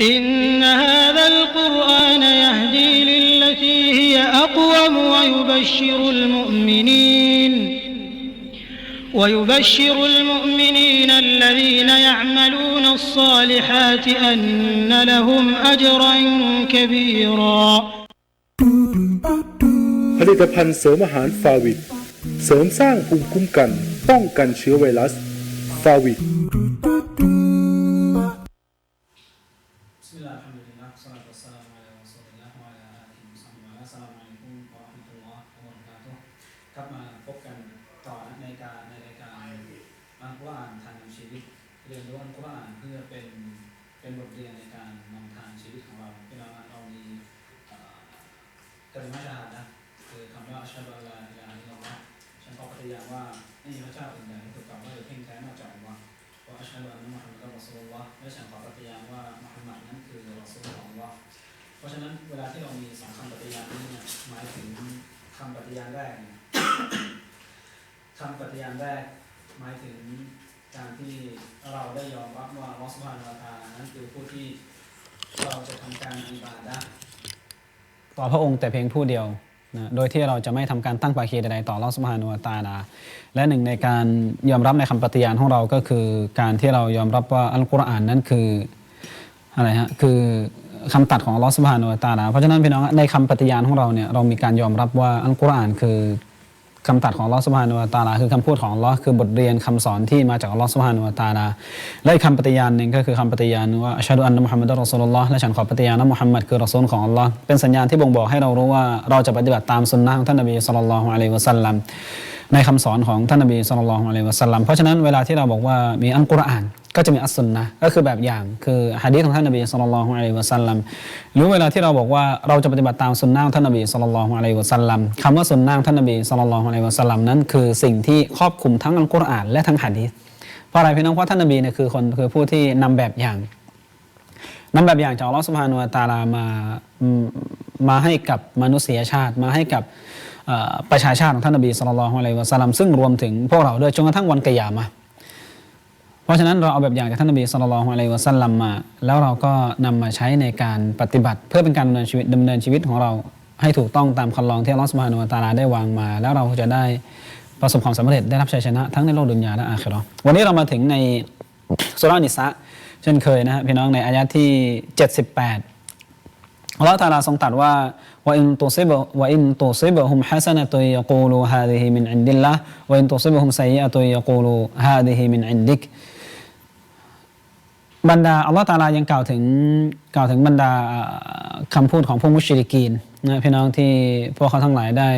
إن هذا القرآن يهدي للتي هي أقوم ويبشر المؤمنين ويبشر المؤمنين الذين يعملون الصالحات أن لهم أجرا كبيرا ผลิตภัณฑ์เสริมอาหารฟาวิดเสริมสร้างภูมิคุ้มกัน ป้องกันเชื้อไวรัสฟาวิด ครับมาพบกันต่อในการในรายการอัลกุรอานทางชีวิต เรียนรู้อัลกุรอานเพื่อเป็นเป็นบทเรียนในการนำทางชีวิตของเราพี่น้องเรามีกริมาชาดะคือคำว่าอัชฮะลลอฮ์อิลาฮะอิลลัลลอฮ์ฉันขอปฏิญาณว่าไม่มีพระเจ้าอื่นใดที่ถูกกล่าวว่าโดยเพ่งแท้นอกจากอัลลอฮ์ว่าอัชฮะดุอันนะมุฮัมมัดรอซูลุลลอฮ์และฉันขอปฏิญาณว่ามุฮัมมัดนั้นคือรอซูลของอัลลอฮ์เพราะฉะนั้นเวลาที่เรามีสองคำปฏิญาณนี้เนี่ยหมายถึง คำปฏิญาณแรกเนี่ยคำปฏิญาณแรกหมายถึงการที่เราได้ยอมรับว่าอัลอฮ์ซุบานวะตะอานั้นคือผู้ที่เราจะทำการอิบาดะห์ต่อพระองค์แต่เพียงผู้เดียวนะโดยที่เราจะไม่ทำการตั้งภาคีใดๆต่ออัลอฮ์ซุบานวะตะอาลาและหนึ่งในการยอมรับในคำปฏิญาณของเราก็คือ การที่เรายอมรับว่าอัลกุรอานนั้นคืออะไรฮะคือ คำตัดของอัลลอฮ์ซุบฮานะฮูวะตาลาเพราะฉะนั้นพี่น้องในคำปฏิญาณของเราเนี่ยเรามีการยอมรับว่าอัลกุรอานคือคำตัดของอัลลอฮ์ซุบฮานะฮูวะตาลาคือคำพูดของอัลลอฮ์คือบทเรียนคำสอนที่มาจากอัลลอฮ์ซุบฮานะฮูวะตาลาและอีกคำปฏิญาณหนึ่งก็คือคำปฏิญาณว่าอัชฮะดุอันนะมุฮัมมัดรอซูลุลลอฮ์และฉันขอปฏิญาณว่ามุฮัมมัดคือรอซูลของอัลลอฮ์เป็นสัญญาณที่บ่งบอกให้เรารู้ว่าเราจะปฏิบัติตามสุนนะของท่านนบีศ็อลลัลลอฮุอะลัยวะซัลลัม ในคำสอนของท่านนบีสุลต่านละฮ์อะลัยวะสัลลัมเพราะฉะนั้นเวลาที่เราบอกว่ามีอัลกุรอาน ก็จะมีอัสซุนนะก็คือแบบอย่างคือฮะดีของท่านนบีสุลต่านละฮ์อะลัยวะสัลลัมหรือเวลาที่เราบอกว่าเราจะปฏิบัติตามสุนนะของท่านนบีสุลต่านละฮ์อะลัยวะสัลลัมคำว่าสุนนะของท่านนบีสุลต่านละฮ์อะลัยวะสัลลัมนั้นคือสิ่งที่ครอบคลุมทั้งอัลกุรอานและทั้งฮะดีเพราะอะไรพี่น้องเพราะท่านนบีเนี่ยคือคนคือผู้ที่นำแบบอย่างนำแบบอย่างจากอัลลอฮ์สุบฮานุวะตาลามามาให้กับมนุษยชาติมาให้กับ ประชาชาติของท่านนบีสุลต่านละฮ์อะลัยวะสัลลัมซึ่งรวมถึงพวกเราด้วยจนกระทั่งวันกิยามะเพราะฉะนั้นเราเอาแบบอย่างจากท่านนบีสุลต่านละฮ์อะลัยวะสัลลัมมา แล้วเราก็นำมาใช้ในการปฏิบัติ เพื่อเป็นการดำเนินชีวิตดำเนินชีวิตของเราให้ถูกต้องตามคันลองที่อัลลอฮฺสุบฮานุวะตาลาได้วางมา แล้วเราจะได้ประสบความสำเร็จได้รับชัยชนะทั้งในโลกดุนยาและอาคิราะห์วันนี้เรามาถึงในสุรานิสะเช่นเคยนะฮะพี่น้องในอายะที่ 78 อัลลอฮฺตาลาทรงตรัสว่าว่าอินตุซิบว่าอินตุซิบฮุมฮัสนะตุยกูลูฮาดิฮิมินอินดิลละว่าอินตุซิบฮุมไซยะตุยกูลูฮาดิฮิมินอินดิกบรรดาอัลลอฮฺตาลายังกล่าวถึงกล่าวถึงบรรดาเอ่อคำพูดของพวกมุชริกีนนะพี่น้องที่พวกเขาทั้งหลายได้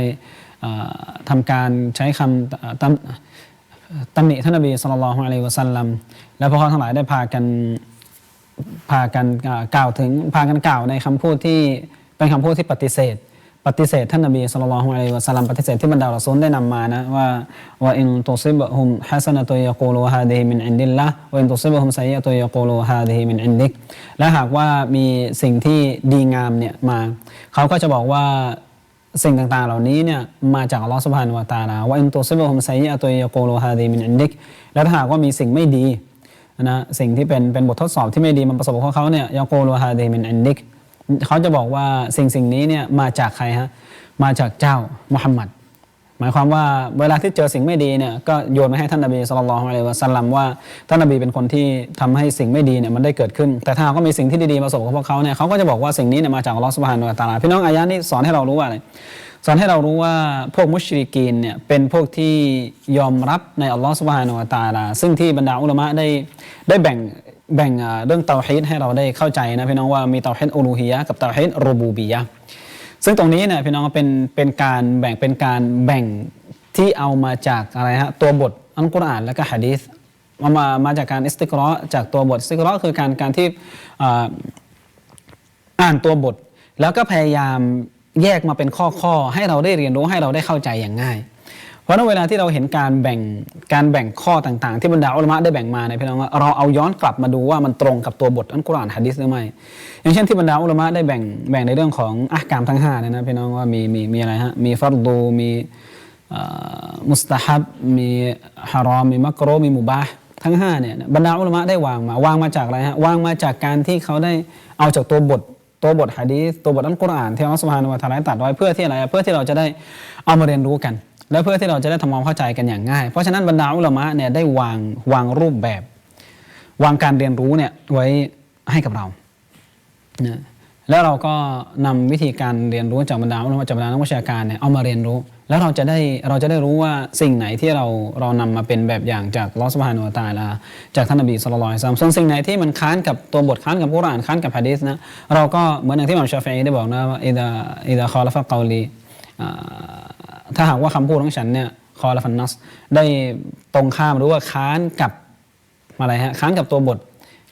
เอ่อทำการใช้คำเอ่อตำตำหนิท่านนบีสุลต่านละฮ์อะลัยวะสัลลัมและพวกเขาทั้งหลายได้พากัน พากันกล่าวถึงพากันกล่าวในคำพูดที่เป็นคำพูดที่ปฏิเสธ ปฏิเสธท่านนบีสุลต่านละฮ์อะลัยวะสัลลัมปฏิเสธที่บรรดาเราซูลได้นำมานะว่าว่าอินตุซิบฮุมฮัสนะตุยกูลูฮาดิฮิมินอินดิลละว่าอินตุซิบฮุมไซยะตุยกูลูฮาดิฮิมินอินดิกและหากว่ามีสิ่งที่ดีงามเนี่ยมา เขาก็จะบอกว่าสิ่งต่างๆ เหล่านี้เนี่ยมาจากอัลลอฮฺสุบฮานุวะตาลาว่าอินตุซิบฮุมไซยะตุยกูลูฮาดิฮิมินอินดิกและถ้าหากว่ามีสิ่งไม่ดี นะสิ่งที่เป็นเป็นบททดสอบที่ไม่ดีมันประสบกับเขาเนี่ยยาโกลูฮาเดมินอันดิกเขาจะบอกว่าสิ่งสิ่งนี้เนี่ยมาจากใครฮะมาจากเจ้ามุฮัมมัดหมายความว่าเวลาที่เจอสิ่งไม่ดีเนี่ยก็โยนมาให้ท่านนบีสุลต่านอะลัยฮิวะสัลลัมว่าท่านนบีเป็นคนที่ทำให้สิ่งไม่ดีเนี่ยมันได้เกิดขึ้น แต่ถ้ากว่ามีสิ่งที่ดีๆมาประสบกับพวกเขาเนี่ยเขาก็จะบอกว่าสิ่งนี้เนี่ยมาจากอัลลอฮฺสุบฮานุวะตะอาลาพี่น้องอายะนี้สอนให้เรารู้ว่าอะไร สอนให้เรารู้ว่าพวกมุชริกีนเนี่ยเป็นพวกที่ยอมรับในอัลลอฮฺสุบฮานุวะตาลาซึ่งที่บรรดาอุลามะได้ได้แบ่งแบ่งเรื่องเตาฮีดให้เราได้เข้าใจนะพี่น้องว่ามีเตาฮีดอูลูฮียะกับเตาฮีดรูบูบียะซึ่งตรงนี้เนี่ยพี่น้องเป็นเป็นการแบ่งเป็นการแบ่งที่เอามาจากอะไรฮะตัวบทอัลกุรอานและก็ฮะดีษมามามาจากการอิสติกรอจากตัวบทอิสติกรอคือการการที่อ่านตัวบท แล้วก็พยายาม แยกมาเป็นข้อข้อๆให้เราได้เรียนรู้ให้เราได้เข้าใจอย่างง่าย เพราะนั้นเวลาที่เราเห็นการแบ่งการแบ่งข้อต่างๆ ที่บรรดาอุลมะได้แบ่งมาเนี่ยพี่น้องเราเอาย้อนกลับมาดูว่ามันตรงกับตัวบทอัลกุรอานฮะดิษหรือไม่อย่างเช่นที่บรรดาอุลมะได้แบ่งแบ่งในเรื่องของอักกามทั้งห้าเนี่ยนะพี่น้องว่ามีมีมีอะไรฮะมีฟัรดูมีมุสตาฮับมีฮารอมมีมักโรมีมุบาห์ทั้งห้าเนี่ยบรรดาอุลมะได้วางมาวางมาจากอะไรฮะวางมาจากการที่เขาได้เอาจากตัวบท ตัวบทฮะดีตัวบทอัลกุรอานที่อัลลอฮฺสุบฮานุวะตาลาตัดไว้เพื่อที่อะไรเพื่อที่เราจะได้เอามาเรียนรู้กัน และเพื่อที่เราจะได้ทำความเข้าใจกันอย่างง่าย เพราะฉะนั้นบรรดาอุลามะเนี่ยได้วางวางรูปแบบ วางการเรียนรู้เนี่ยไว้ให้กับเรานะ แล้วเราก็นำวิธีการเรียนรู้จากบรรดาจากบรรดานักวิชาการเนี่ยเอามาเรียนรู้ แล้วเราจะได้เราจะได้รู้ว่าสิ่งไหนที่เราเรานำมาเป็นแบบอย่างจากลอสบานุวะตาลาจากท่านนบีสุลต่านซัมส่วนสิ่งไหนที่มันค้านกับตัวบทค้านกับกุรอานค้านกับฮะดีษนะเราก็เหมือนอย่างที่อิหม่ามชาฟีได้บอกนะว่าอิดะอิดะคอลฟะกอลีถ้าหากว่าคำพูดของฉันเนี่ยคอลฟันนัสได้ตรงข้ามหรือว่าค้านกับอะไรฮะค้านกับตัวบท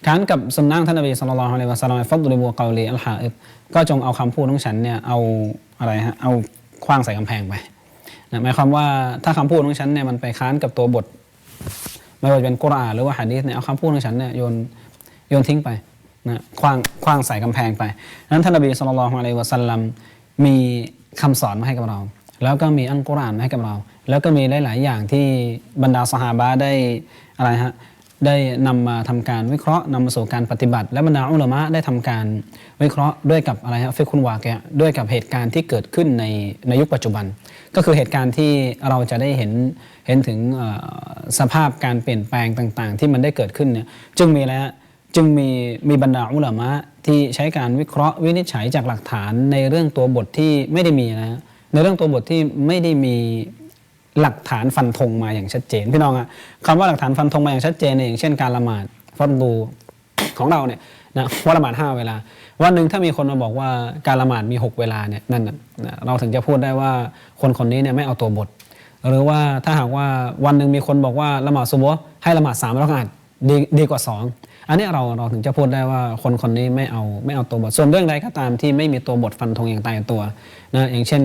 ค้านกับสุนนะท่านนบีสุลต่านอะลัยฮิวะสัลลัมฟัดดุลิบัวเกาลีอัลฮาอิบก็จงเอาคำพูดของฉันเนี่ยเอาอะไรฮะเอาคว้างใส่กำแพงไปนะหมายความว่าถ้าคำพูดของฉันเนี่ยมันไปค้านกับตัวบท ไม่ว่าจะเป็นกุรอานหรือว่าหะดีษเนี่ยเอาคำพูดของฉันเนี่ยโยนโยนทิ้งไปนะคว้างคว้างใส่กำแพงไปนั้นท่านนบีสุลต่านอะลัยฮิวะสัลลัมมีคำสอนมาให้กับเรา แล้วก็มีอัลกุรอานมาให้กับเรา แล้วก็มีหลาย ๆ อย่างที่บรรดาสหาบะได้อะไรฮะ ได้นำมาทำการวิเคราะห์นำมาสู่การปฏิบัติ และบรรดาอุลามะได้ทำการวิเคราะห์ด้วยกับอะไรฮะฟิคุณวาแกะด้วยกับเหตุการณ์ที่เกิดขึ้นในในยุคปัจจุบัน ก็คือเหตุการณ์ที่เราจะได้เห็นเห็นถึงสภาพการเปลี่ยนแปลงต่าง ๆ ที่มันได้เกิดขึ้นเนี่ยจึงมีแล้วจึงมีมีบรรดาอุลามะที่ใช้การวิเคราะห์วินิจฉัยจากหลักฐานในเรื่องตัวบทที่ไม่ได้มีนะฮะในเรื่องตัวบทที่ไม่ได้มี หลักฐานฟันธงมาอย่างชัดเจนพี่น้องอะคำว่าหลักฐานฟันธงมาอย่างชัดเจนเนี่ยอย่างเช่นการละหมาดฟัดดูของเราเนี่ยนะว่าละหมาดห้าเวลา วันหนึ่งถ้ามีคนมาบอกว่าการละหมาดมี 6 เวลาเนี่ยนั่นนะเราถึงจะพูดได้ว่าคนคนนี้เนี่ยไม่เอาตัวบท หรือว่าถ้าหากว่าวันหนึ่งมีคนบอกว่าละหมาดซุบฮ์ให้ละหมาดสามรอกาตดีดีกว่าสองอันนี้เราเราถึงจะพูดได้ว่าคนคนนี้ไม่เอาไม่เอาตัวบท ส่วนเรื่องใดก็ตามที่ไม่มีตัวบทฟันธงอย่างตายตัวนะอย่างเช่น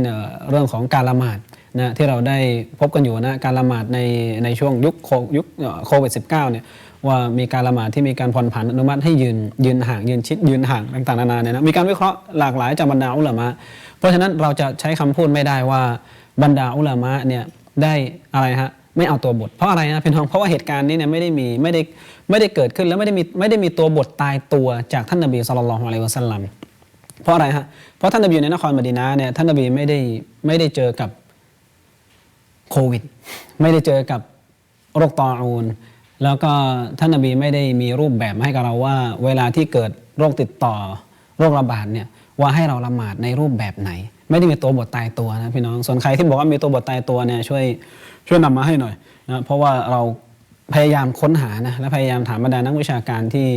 เรื่องของการละหมาด นะที่เราได้พบกันอยู่นะการละหมาดในในช่วงยุคโคยุคโควิด -19 เนี่ยว่ามีการละหมาดที่มีการผ่อนผันอนุมัติให้ยืนยืนห่างยืนชิดยืนห่างต่างๆนานาเนี่ยนะมีการวิเคราะห์หลากหลายจากบรรดาอุลามะเพราะฉะนั้นเราจะใช้คำพูดไม่ได้ว่าบรรดาอุลามะเนี่ยได้อะไรฮะไม่เอาตัวบท เพราะอะไรนะพี่น้องเพราะว่าเหตุการณ์นี้เนี่ยไม่ได้มีไม่ได้ไม่ได้เกิดขึ้นแล้วไม่ได้มีไม่ได้มีตัวบทตายตัวจากท่านนบีสุลต่านละฮ์อะลัยวะสัลลัมเพราะอะไรฮะเพราะท่านนบีอยู่ในนครมดีนะเนี่ยท่านนบีไม่ได้ไม่ได้เจอกับ โควิด ไม่ได้เจอกับโรคตออูนแล้วก็ท่านนบีไม่ได้มีรูปแบบมาให้กับเราว่า เวลาที่เกิดโรคติดต่อโรคระบาดเนี่ยว่าให้เราละหมาดในรูปแบบไหน ไม่ได้มีตัวบทตายตัวนะพี่น้องส่วนใครที่บอกว่ามีตัวบทตายตัวเนี่ยช่วยช่วยนำมาให้หน่อยนะเพราะว่าเราพยายามค้นหานะและพยายามถามบรรดานักวิชาการที่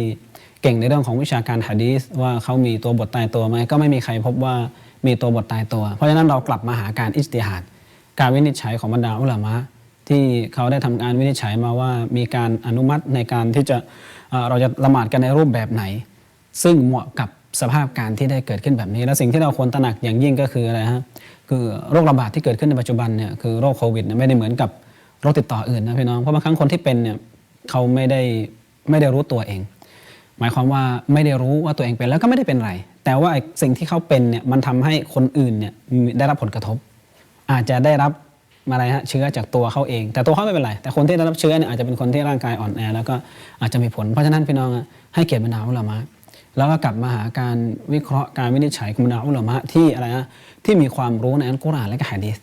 เก่งในเรื่องของวิชาการหะดีษว่าเขามีตัวบทตายตัวไหมก็ไม่มีใครพบว่ามีตัวบทตายตัว เพราะฉะนั้นเรากลับมาหาการอิสติฮัด การวินิจฉัยของบรรดาอุลามะที่เขาได้ทำการวินิจฉัยมาว่ามีการอนุมัติในการที่จะเราจะละหมาดกันในรูปแบบไหน ซึ่งเหมาะกับสภาพการที่ได้เกิดขึ้นแบบนี้ และสิ่งที่เราควรตระหนักอย่างยิ่งก็คืออะไรฮะคือโรคระบาดที่เกิดขึ้นในปัจจุบันเนี่ยคือโรคโควิดนะไม่ได้เหมือนกับโรคติดต่ออื่นนะพี่น้องเพราะบางครั้งคนที่เป็นเนี่ยเขาไม่ได้ไม่ได้รู้ตัวเอง หมายความว่าไม่ได้รู้ว่าตัวเองเป็นแล้วก็ไม่ได้เป็นไร แต่ว่าสิ่งที่เขาเป็นเนี่ยมันทำให้คนอื่นเนี่ยได้รับผลกระทบ อาจจะได้รับอะไรฮะเชื้อจากตัวเขาเอง แต่ตัวเขาไม่เป็นไร แต่คนที่ได้รับเชื้อเนี่ยอาจจะเป็นคนที่ร่างกายอ่อนแอ แล้วก็อาจจะมีผล เพราะฉะนั้นพี่น้องให้เกียรติบรรดาอุลามะแล้วก็กลับมาหาการวิเคราะห์การวินิจฉัยของบรรดาอุลามะที่อะไรฮะที่มีความรู้ในอัลกุรอานและก็ฮะดีษ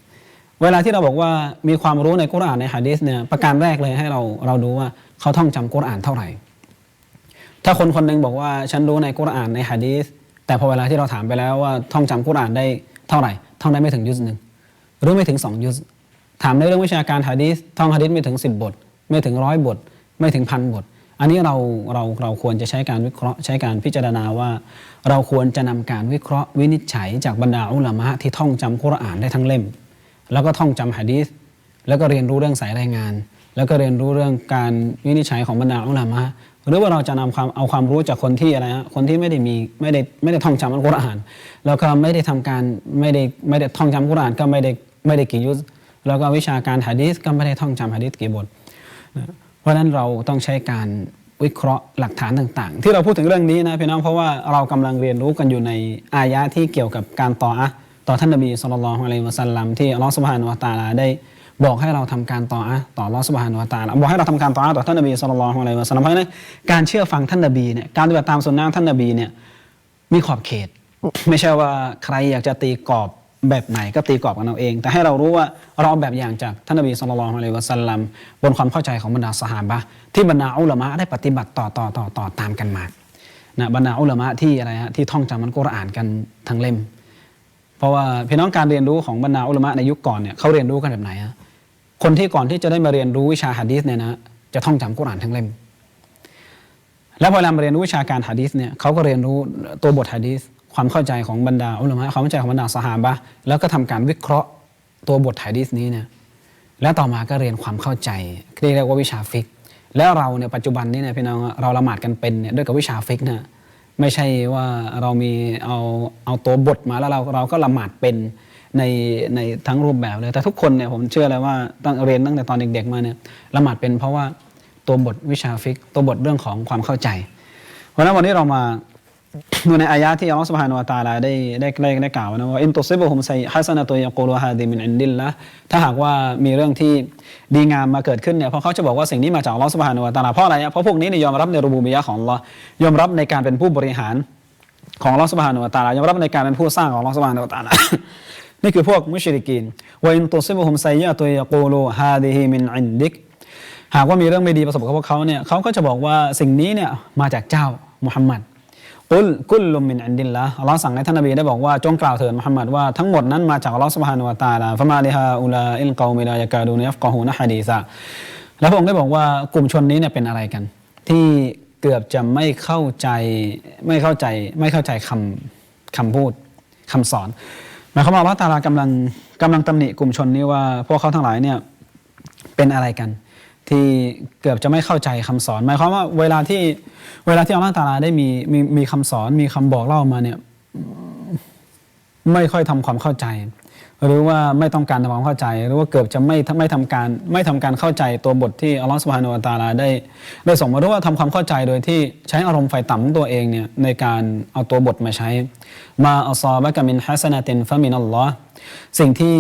เวลาที่เราบอกว่ามีความรู้ในกุรอานในฮะดีษเนี่ยประการแรกเลยให้เราเราดูว่าเขาท่องจำกุรอานเท่าไหร่ ถ้าคนคนหนึงบอกว่าฉันรู้ในกุรอานในฮะดีษแต่พอเวลาที่เราถามไปแล้วว่าท่องจำกุรอานได้เท่าไหร่ท่องได้ไม่ถึงยุสหนึ่ง รือไม่ถึงสองยุสถามในเรื่องวิชาการฮะดีษท่องฮะดีษไม่ถึงสิบบท ไม่ถึงร้อยบท ไม่ถึงพันบท อันนี้เราเราเราควรจะใช้การวิเคราะห์ใช้การพิจารณาว่า เราควรจะนำการวิเคราะห์วินิจฉัยจากบรรดาอุลามะที่ท่องจำกุรานได้ทั้งเล่ม แล้วก็ท่องจำฮะดีษแล้วก็เรียนรู้เรื่องสายรายงาน แล้วก็เรียนรู้เรื่องการวินิจฉัยของบรรดาอุลามะหรือว่าเราจะนำความเอาความรู้จากคนที่อะไรฮะคนที่ไม่ได้มีไม่ได้ไม่ได้ท่องจำอัลกุรอานแล้วก็ไม่ได้ทำการไม่ได้ไม่ได้ท่องจำกุรอานก็ไม่ได้ ไม่ได้กี่ยุสแล้วก็วิชาการฮะดีษก็ไม่ได้ท่องจำฮะดีษกี่บทเพราะฉะนั้นเราต้องใช้การวิเคราะห์หลักฐานต่างๆ ที่เราพูดถึงเรื่องนี้นะพี่น้องเพราะว่าเรากำลังเรียนรู้กันอยู่ในอายะที่เกี่ยวกับการต่ออะต่อท่านนบีสุลต่านอะลัยวะสัลลัมที่อัลลอฮฺสุบฮานุวะตาลาได้บอกให้เราทำการต่ออะต่ออัลลอฮฺสุบฮานุวะตาลาบอกให้เราทำการต่ออะต่อท่านนบีสุลต่านอะลัยวะสัลลัมเพราะฉะนั้นการเชื่อฟังท่านนบีเนี่ยการปฏิบัติตามสุนนะท่านนบีเนี่ยมีขอบเขต ไม่ใช่ว่าใครอยากจะตีกรอบ แบบไหนก็ตีกรอบกันเอาเอง แต่ให้เรารู้ว่าเราเอาแบบอย่างจากท่านนบีสุลต่านอะลัยวะสัลลัมบนความเข้าใจของบรรดาสหาบะที่บรรดาอุลามะได้ปฏิบัติต่อต่อต่อต่อตามกันมานะบรรดาอุลามะที่อะไรฮะที่ท่องจำมันกุรอานกันทั้งเล่ม เพราะว่าพี่น้องการเรียนรู้ของบรรดาอุลามะในยุคก่อนเนี่ยเขาเรียนรู้กันแบบไหนฮะคนที่ก่อนที่จะได้มาเรียนรู้วิชาหะดีษเนี่ยนะจะท่องจำกุรอานทั้งเล่ม แล้วพอเรามาเรียนรู้วิชาการหะดีษเนี่ยเขาก็เรียนรู้ตัวบทหะดีษ ความเข้าใจของบรรดาอุลามะความเข้าใจของบรรดาสหาบะแล้วก็ทำการวิเคราะห์ตัวบทหะดีษนี้เนี่ยแล้วต่อมาก็เรียนความเข้าใจที่เรียกว่าวิชาฟิก แล้วเราเนี่ยปัจจุบันนี้เนี่ยพี่น้องเราละหมาดกันเป็นเนี่ยด้วยกับวิชาฟิกนะไม่ใช่ว่าเรามีเอาเอาตัวบทมาแล้วเราเราก็ละหมาดเป็นในในทั้งรูปแบบเลย แต่ทุกคนเนี่ยผมเชื่อเลยว่าตั้งเรียนตั้งแต่ตอนเด็กๆมาเนี่ยละหมาดเป็นเพราะว่าตัวบทวิชาฟิก ตัวบทเรื่องของความเข้าใจ เพราะฉะนั้นวันนี้เรามา ดูในอายะที่อัลลอฮฺสุบฮานุวะตาลาได้ได้ได้ได้กล่าวนะว่าอินตุซิบุฮุมไซฮัสนะตัวยะกูลฮาดีมินอินดิลละถ้าหากว่ามีเรื่องที่ดีงามมาเกิดขึ้นเนี่ยเพราะเขาจะบอกว่าสิ่งนี้มาจากอัลลอฮฺสุบฮานุวะตาลาเพราะอะไรอะเพราะพวกนี้เนี่ยยอมรับในรูบูบิยะของอัลลอฮ์ยอมรับในการเป็นผู้บริหารของอัลลอฮฺสุบฮานุวะตาลายอมรับในการเป็นผู้สร้างของอัลลอฮฺสุบฮานุวะตาลานี่คือพวกมุชริกีนว่าอินตุซิบุฮุมไซยะตัวยกูลูฮาดีมินอินดิกหากว่ามีเรื่องไม่ดีประสบกับพวกเขาเนี่ยเขาก็จะบอกว่าสิ่งนี้เนี่ยมาจากเจ้ามุฮัมมัด กุลกุลลุมมินอันดินละอัลลอฮ์สั่งให้ท่านนบีได้บอกว่าจงกล่าวเถิดมุฮัมมัดว่าทั้งหมดนั้นมาจากอัลลอฮ์สุบฮานุวาตาลาฟะมาลิฮาอุลาอิลกอมิลายากาดูนยัฟกอฮูนะฮะดีซะแล้วพระองค์ได้บอกว่ากลุ่มชนนี้เนี่ยเป็นอะไรกัน ที่เกือบจะไม่เข้าใจไม่เข้าใจไม่เข้าใจคำคำพูดคำสอนหมายความว่าอัลลอฮ์ตาลากำลังกำลังตำหนิกลุ่มชนนี้ว่าพวกเขาทั้งหลายเนี่ยเป็นอะไรกัน ที่เกือบจะไม่เข้าใจคำสอน หมายความว่าเวลาที่เวลาที่อัลลอฮฺตาลาได้มีมีมีคำสอนมีคำบอกเล่ามาเนี่ยไม่ค่อยทำความเข้าใจ หรือว่าไม่ต้องการทำความเข้าใจ หรือว่าเกือบจะไม่ไม่ทำการไม่ทำการเข้าใจตัวบทที่อัลลอฮฺสุบฮานุวะตาลาได้ได้ส่งมาหรือว่าทำความเข้าใจโดยที่ใช้อารมณ์ไฟต่ำของตัวเองเนี่ยในการเอาตัวบทมาใช้ มาอัลซอบะกะมินฮัสนาตินฟะมินัลลอฮ์สิ่งที่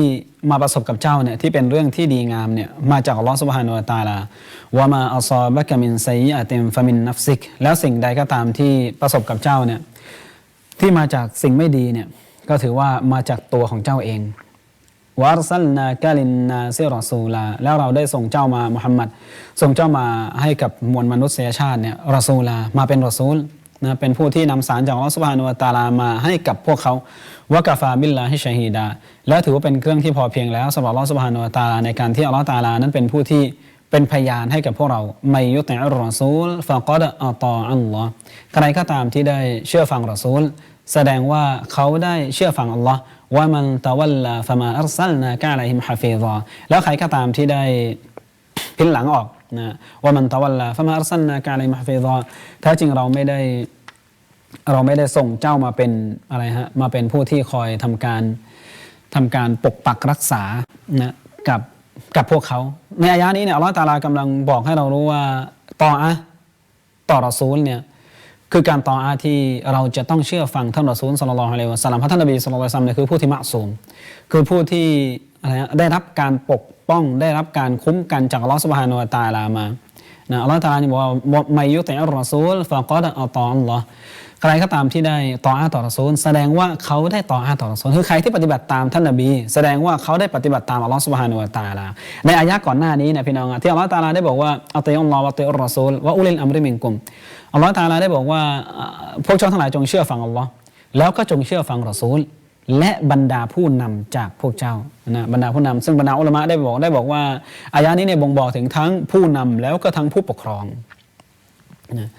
มาประสบกับเจ้าเนี่ยที่เป็นเรื่องที่ดีงามเนี่ยมาจากอัลลอฮฺสุบฮานุวะตาลาวะมาอัลซอบะกะมินไซยะตินฟะมินนัฟซิก แล้วสิ่งใดก็ตามที่ประสบกับเจ้าเนี่ยที่มาจากสิ่งไม่ดีเนี่ยก็ถือว่ามาจากตัวของเจ้าเอง วารซัลนากาลินนาซิรอซูลา แล้วเราได้ส่งเจ้ามามุฮัมมัดส่งเจ้ามาให้กับมวลมนุษยชาติเนี่ยรอซูลา มาเป็นรอซูลนะเป็นผู้ที่นำสารจากอัลลอฮฺสุบฮานุวตาลามาให้กับพวกเขาวกาฟาบิลลาฮิชฮีดา และถือว่าเป็นเครื่องที่พอเพียงแล้วสำหรับอัลลอฮฺสุบฮานุวตาลาในการที่อัลลอฮฺตาลานั้นเป็นผู้ที่เป็นพยานให้กับพวกเราไม่ยุติอัลรอซูลฟะกอดอัตออัลลอฮ์ใครก็ตามที่ได้เชื่อฟังรอซูล แสดงว่าเขาได้เชื่อฟังอัลลอฮ์ ว่ามันตะวัลลาฟะมาอัรซัลนากาอะลัยฮิมฮะฟีซอแล้วใครก็ตามที่ได้พินหลังออกนะว่ามันตะวัลลาฟะมาอัรซัลนากาอะลัยฮิมฮะฟีซอแท้จริงเราไม่ได้เราไม่ได้ส่งเจ้ามาเป็นอะไรฮะมาเป็นผู้ที่คอยทำการทำการปกปักรักษานะกับกับพวกเขา ในอายะนี้เนี่ยอัลลอฮฺตาลากำลังบอกให้เรารู้ว่าต่ออะต่อรอซูลเนี่ย คือการต่ออาที่เราจะต้องเชื่อฟังท่านรอซูลสลลัลอฮุอะลัยวะสลัมพระท่านนบีสัลลัลลอฮุอะลัยฮิวะสัลลัมเนี่ยคือผู้ที่มะซูมคือผู้ที่อะไรฮะได้รับการปกป้องได้รับการคุ้มกันจากอัลลอฮฺสุบฮานุวะตะอาลามานะอัลลอฮฺตาลาเนี่ยบอกว่าไม่ยุติอัลรอซูลฟะกอดอัลตออัลลอฮ์ใครก็ตามที่ได้ต่ออาต่อรอซูลแสดงว่าเขาได้ต่ออาต่อรอซูลคือใครที่ปฏิบัติตามท่านนบี แสดงว่าเขาได้ปฏิบัติตามอัลลอฮฺสุบฮานุวะตาลาในอายะก่อนหน้านี้นี่ยพี่น้องที่อัลลอฮฺตาลาได้บอกว่าอัลติอัลลอฮ์วะอัติอัลรอซูลวะอุลิลอัมริมินกุม อัลลอฮฺตาลาได้บอกว่าพวกเจ้าทั้งหลายจงเชื่อฟังอัลลอฮ์แล้วก็จงเชื่อฟังรอซูล และบรรดาผู้นำจากพวกเจ้านะบรรดาผู้นำซึ่งบรรดาอุลามะได้บอกได้บอกว่าอายะนี้เนี่ยบ่งบอกถึงทั้งผู้นำแล้วก็ทั้งผู้ปกครองนะ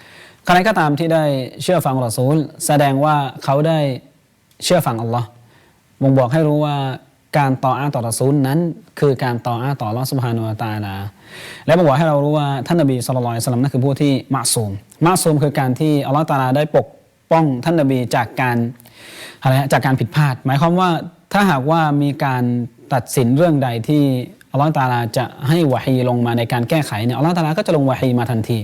ใครก็ตามที่ได้เชื่อฟังรอซูล แสดงว่าเขาได้เชื่อฟังอัลลอฮ์บ่งบอกให้รู้ว่า การต่ออาต่อรอซูลนั้น คือการต่ออาต่อลอสุบฮานุตาลา และบอกว่าให้เรารู้ว่าท่านนบีสุลต่านสลัมนั่นคือผู้ที่มะซูมมะซูมคือการที่อัลลอฮฺตาลาได้ปกป้องท่านนบีจากการอะไรฮะจากการผิดพลาด หมายความว่าถ้าหากว่ามีการตัดสินเรื่องใดที่อัลลอฮฺตาลาจะให้วะฮีลงมาในการแก้ไขเนี่ยอัลลอฮฺตาลาก็จะลงวะฮีมาทันที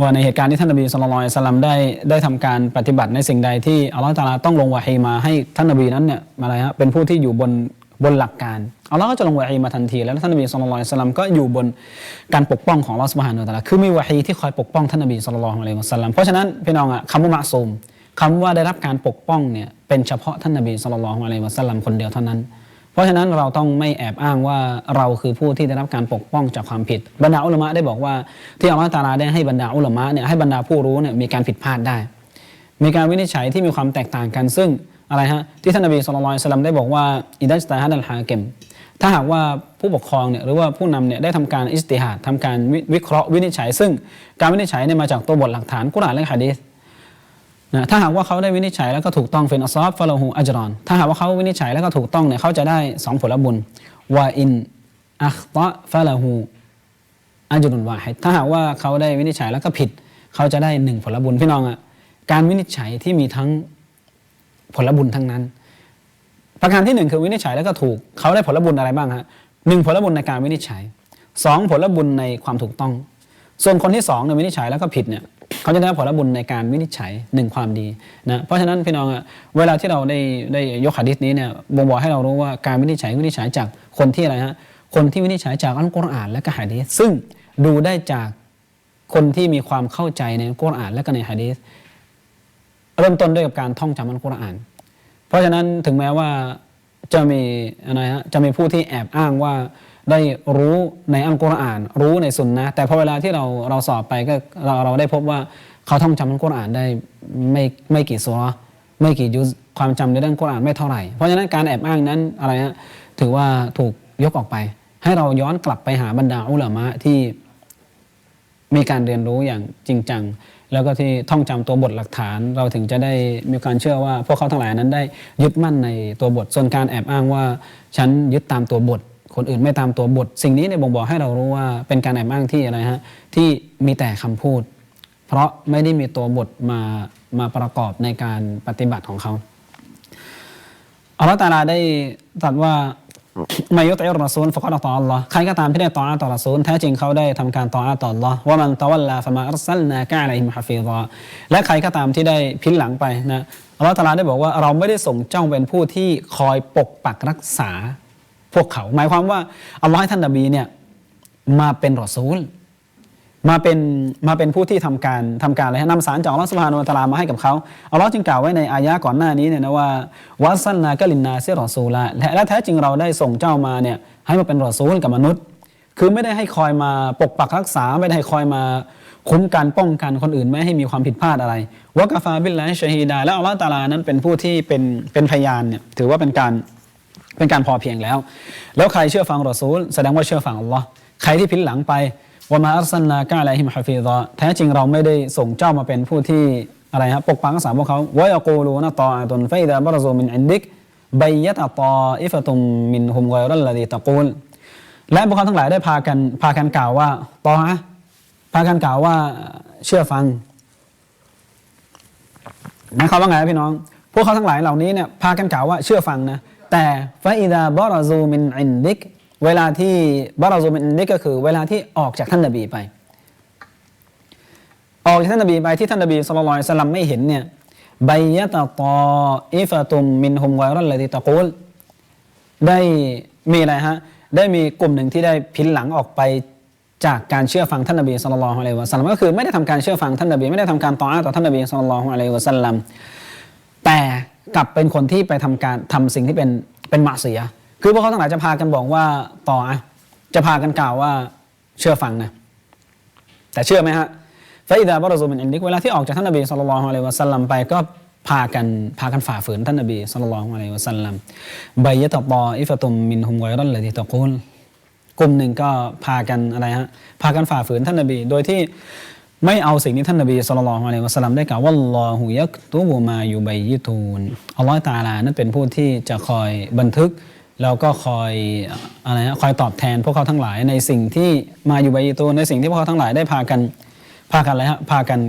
ว่าในเหตุการณ์ที่ท่านนบีสุลต่านสลัมได้ได้ทำการปฏิบัติในสิ่งใดที่อัลลอฮฺตาลาต้องลงวะฮีมาให้ท่านนบีนั้นเนี่ยอะไรฮะเป็นผู้ที่อยู่บน บนหลักการอัลลอฮ์ก็จะลงวะฮีมาทันที แล้วท่านนบีสุลต่านสลัมก็อยู่บนการปกป้องของอัลลอฮ์สุบฮานุตะลาคือมีวะฮีที่คอยปกป้องท่านนบีสุลต่านละฮ์อะลัยฮิวะสัลลัมเพราะฉะนั้นพี่น้องอะคำว่ามะซูมคำว่าได้รับการปกป้องเนี่ยเป็นเฉพาะท่านนบีสุลต่านละฮ์อะลัยฮิวะสัลลัมคนเดียวเท่านั้น เพราะฉะนั้นเราต้องไม่แอบอ้างว่าเราคือผู้ที่ได้รับการปกป้องจากความผิด บรรดาอุลามะได้บอกว่าที่อัลลอฮฺตาลาได้ให้บรรดาอุลามะเนี่ยให้บรรดาผู้รู้เนี่ยมีการผิดพลาดได้ มีการวินิจฉัยที่มีความแตกต่างกันซึ่ง อะไรฮะที่ท่านนบีสุลต่านสลัมได้บอกว่าอิดัจตาฮัดัลฮาเกมถ้าหากว่าผู้ปกครองเนี่ยหรือว่าผู้นำเนี่ยได้ทำการอิสติฮัดทำการวิเคราะห์วินิจฉัย ซึ่งการวินิจฉัยเนี่ยมาจากตัวบทหลักฐานกุรอานและฮะดีษนะถ้าหากว่าเขาได้วินิจฉัยแล้วก็ถูกต้องเฟนอซอบฟาลาหูอัจรอน ถ้าหากว่าเขาวินิจฉัยแล้วก็ถูกต้องเนี่ยเขาจะได้สองผลบุญวาอินอัคตะฟาลาหูอัจรุนวาฮิดถ้าหากว่าเขาได้วินิจฉัยแล้วก็ผิด เขาจะได้หนึ่งผลบุญพี่น้องอะการวินิจฉัยที่มีทั้ง ผลบุญทั้งนั้น ประการที่หนึ่งคือวินิจฉัยแล้วก็ถูกเขาได้ผลบุญอะไรบ้างฮะหนึ่งผลบุญในการวินิจฉัยสองผลบุญในความถูกต้อง ส่วนคนที่สองเนี่ยวินิจฉัยแล้วก็ผิดเนี่ยเขาจะได้ผลบุญในการวินิจฉัยหนึ่งความดีนะเพราะฉะนั้นพี่น้องอะเวลาที่เราได้ได้ยกหะดีษนี้เนี่ยบ่งบอกให้เรารู้ว่าการวินิจฉัยวินิจฉัยจากคนที่อะไรฮะคนที่วินิจฉัยจากอัลกุรอานและก็หะดีษซึ่งดูได้จากคนที่มีความเข้าใจในกุรอานและก็ในหะดีษ เริ่มต้นด้วยกับการท่องจำอัลกุรอาน เพราะฉะนั้นถึงแม้ว่าจะมีอะไรฮะจะมีผู้ที่แอบอ้างว่าได้รู้ในอัลกุรอาน รู้ในสุนนะแต่พอเวลาที่เราเราสอบไปก็เราเราได้พบว่าเขาท่องจำอัลกุรอานได้ไม่ไม่กี่สุรไม่กี่ยุความจำในเรื่องกุรอานไม่เท่าไหร่เพราะฉะนั้นการแอบอ้างนั้นอะไรฮะถือว่าถูกยกออกไป ให้เราย้อนกลับไปหาบรรดาอุลามะที่มีการเรียนรู้อย่างจริงจัง แล้วก็ที่ท่องจำตัวบทหลักฐาน เราถึงจะได้มีการเชื่อว่า พวกเขาทั้งหลายนั้นได้ยึดมั่นในตัวบท ส่วนการแอบอ้างว่า ฉันยึดตามตัวบท คนอื่นไม่ตามตัวบท สิ่งนี้เนี่ยบ่งบอกให้เรารู้ว่าเป็นการแอบอ้างที่อะไรฮะที่มีแต่คำพูด เพราะไม่ได้มีตัวบทมามาประกอบในการปฏิบัติของเขาอัลลอฮฺตะอาลาได้ตรัสว่า มายุติอัลรอซูลฟะกอดต่ออัลลอฮ์ใครก็ตามที่ได้ต่ออาต่อรอซูลแท้จริงเขาได้ทำการต่ออาต่ออัลลอฮ์ว่ามันตะวัลลาฟะมาอัลซัลนากะอะลัยฮิมฮะฟิซอและใครก็ตามที่ได้พินหลังไปนะอัลลอฮ์ตะอาลาได้บอกว่าเราไม่ได้ส่งเจ้าเป็นผู้ที่คอยปกปักรักษาพวกเขา หมายความว่าอัลลอฮ์ให้ท่านนบีเนี่ยมาเป็นรอซูล มาเป็นมาเป็นผู้ที่ทำการทำการอะไรฮะนำสารจากอัลลอฮฺสุบฮานุวะตลามาให้กับเขาอัลลอฮ์จึงกล่าวไว้ในอายะห์ก่อนหน้านี้เนี่ยนะว่าวัสันนากลินนาเซรอซูละและและแท้จริงเราได้ส่งเจ้ามาเนี่ยให้มาเป็นรอซูลกับมนุษย์ คือไม่ได้ให้คอยมาปกปักรักษาไม่ได้ให้คอยมาคุ้มกันป้องกันคนอื่นไม่ให้มีความผิดพลาดอะไรวะกาฟาบิลลาฮิชฮีดาและอัลลอฮ์ตาลานั้นเป็นผู้ที่เป็นเป็นพยานเนี่ยถือว่าเป็นการเป็นการพอเพียงแล้ว แล้วใครเชื่อฟังรอซูล แสดงว่าเชื่อฟังอัลลอฮ์ใครที่พินหลังไป ว่ามาอัลซันนากะอะลัยฮิมฮะฟีซอแท้จริงเราไม่ได้ส่งเจ้ามาเป็นผู้ที่อะไรครับปกปักรักษาพวกเขาวะยะกูลูนะตออะตุนฟะอิดาบะรซูมินอินดิกบยะตะตออิฟะตุมมินฮุมไกรัลลดีตะกูลและพวกเขาทั้งหลายได้พากันพากันกล่าวว่าตออะพากันกล่าวว่าเชื่อฟังหมายความว่าไงพี่น้อง พวกเขาทั้งหลายเหล่านี้เนี่ยพากันกล่าวว่าเชื่อฟังนะแต่ฟาอิดาบารซูมินอินดิก เวลาที่บารซูมินนดิกก็คือ เวลาที่ออกจากท่านนบีไป ออกจากท่านนบีไปที่ท่านนบีสุลต่านสลัมไม่เห็นเนี่ยใบยะตะตออิฟะตุมมินฮุมไวรัลลติตะกูลได้มีอะไรฮะได้มีกลุ่มหนึ่งที่ได้พินหลังออกไปจากการเชื่อฟังท่านนบีสุลต่านอะลัยวะสัลลัมก็คือไม่ได้ทำการเชื่อฟังท่านนบีไม่ได้ทำการต่ออาต่อท่านนบีสุลต่านอะลัยวะสัลลัมแต่กลับเป็นคนที่ไปทำการทำสิ่งที่เป็นเป็นมาเสีย คือพวกเขาทั้งหลายจะพากันบอกว่าต่ออะจะพากันกล่าวว่าเชื่อฟังนะแต่เชื่อไหมฮะฟาอิดาบรซูมินอินดิกเวลาที่ออกจากท่านนบีสุลต่านอะลัยวะสัลลัมไปก็พากันพากันฝ่าฝืนท่านนบีสุลต่านอะลัยวะสัลลัมใบยะตะตออิฟตุมมินฮุมไวรัลลติตะกูลกลุ่มหนึ่งก็พากันอะไรฮะพากันฝ่าฝืนท่านนบี โดยที่ไม่เอาสิ่งที่ท่านนบีสุลต่านอะลัยวะสัลลัมได้กล่าวว่าลอฮุยักตุบุมาอยู่ใบยิตูนอัลลอฮฺตาลานั้นเป็นผู้ที่จะคอยบันทึก แล้วก็คอยอะไรฮะคอยตอบแทนพวกเขาทั้งหลายในสิ่งที่มาอยู่ใบตูนในสิ่งที่พวกเขาทั้งหลายได้พากันพากันอะไรฮะพากัน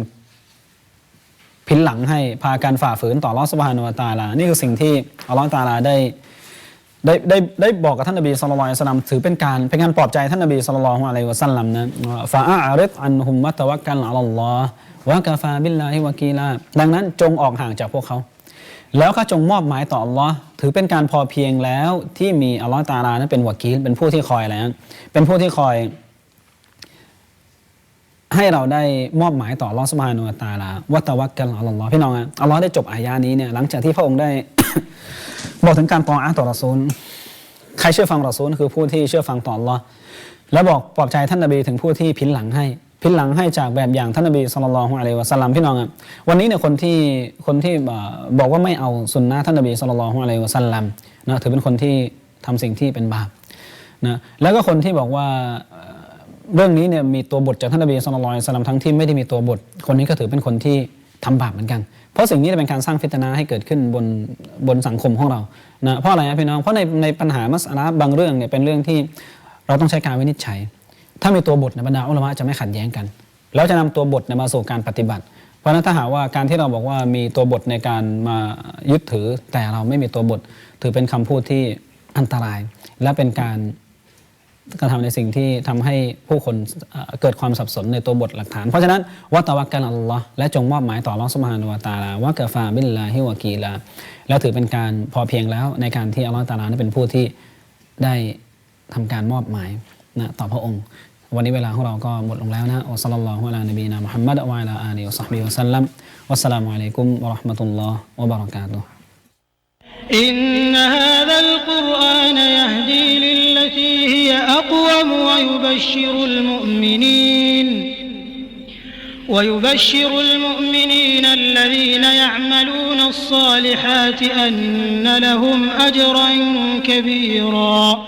พินหลังให้พากันฝ่าฝืนต่ออัลอสบานุวตาลา นี่คือสิ่งที่อัลลอฮฺตาลาได้ได้ได้ได้บอกกับท่านนบีสุลต่านสลัมถือเป็นการเป็นการปลอบใจท่านนบีสุลต่านอะลัยฮิวะสัลลัมนะฟาอาริดอันฮุมมะตะวักกันอัลลอฮ์วะกาฟาบิลลาฮิวะกีลาดังนั้นจงออกห่างจากพวกเขา แล้วก็จงมอบหมายต่ออัลลอฮ์ถือเป็นการพอเพียงแล้วที่มีอัลลอฮ์ตาลานั้นเป็นวกีลเป็นผู้ที่คอยอะไรนั้นเป็นผู้ที่คอย ให้เราได้มอบหมายต่ออัลลอฮ์สุบฮานุตาลาวัตวักกันอัลลอฮ์พี่น้องอะอัลลอฮ์ได้จบอายานี้เนี่ยหลังจากที่พระองค์ได้ บอกถึงการตออาต่อรอซูลใครเชื่อฟังรอซูลคือผู้ที่เชื่อฟังต่ออัลลอฮ์แล้วบอกปลอบใจท่านนบีถึงผู้ที่พินหลังให้ พินหลังให้จากแบบอย่างท่านนบีสุลต่านละฮ์อะลัยวะสัลลัมพี่น้องอะวันนี้เนี่ยคนที่คนที่บอกว่าไม่เอาสุนนะท่านนบีสุลต่านละฮ์อะลัยวะสัลลัมนะถือเป็นคนที่ทำสิ่งที่เป็นบาปนะแล้วก็คนที่บอกว่าเรื่องนี้เนี่ยมีตัวบทจากท่านนบีสุลต่านละฮ์อะลัยวะสัลลัมทั้งที่ไม่ได้มีตัวบท คนนี้ก็ถือเป็นคนที่ทำบาปเหมือนกัน เพราะสิ่งนี้เป็นการสร้างฟิตนาให้เกิดขึ้นบนบนสังคมของเรานะเพราะอะไรนะพี่น้องเพราะในในปัญหามัสอาละบางเรื่องเนี่ยเป็นเรื่องที่เราต้องใช้การวินิจฉัย ถ้ามีตัวบทในบรรดาอุลามะจะไม่ขัดแย้งกัน แล้วจะนำตัวบทมาสู่การปฏิบัติ เพราะนั้นถ้าหากว่าการที่เราบอกว่ามีตัวบทในการมายึดถือ แต่เราไม่มีตัวบท ถือเป็นคำพูดที่อันตราย และเป็นการกระทำในสิ่งที่ทำให้ผู้คนเกิดความสับสนในตัวบทหลักฐาน เพราะฉะนั้นวัตวักกันอัลลอฮ์และจงมอบหมายต่ออัลลอฮ์สุบฮานุวะตาลาวะกะฟาบิลลาฮิวะกีลาแล้วถือเป็นการพอเพียงแล้วในการที่อัลลอฮ์ตาลานั้นเป็นผู้ที่ได้ทำการมอบหมายนะต่อพระองค์ วันนี้เวลาของเราก็หมดลงแล้วนะอัสลลัลลอฮุอะลานบีนามุฮัมมัดวะอะลาอาลีวะซอฮบิวะสัลลัมวัสสลามุอะลัยกุมวะเราะห์มะตุลลอฮ์วะบะเราะกาตุฮ์ إن هذا القرآن يهدي للتي هي أقوم ويبشر المؤمنين ويبشر المؤمنين الذين يعملون الصالحات أن لهم أجرا كبيرا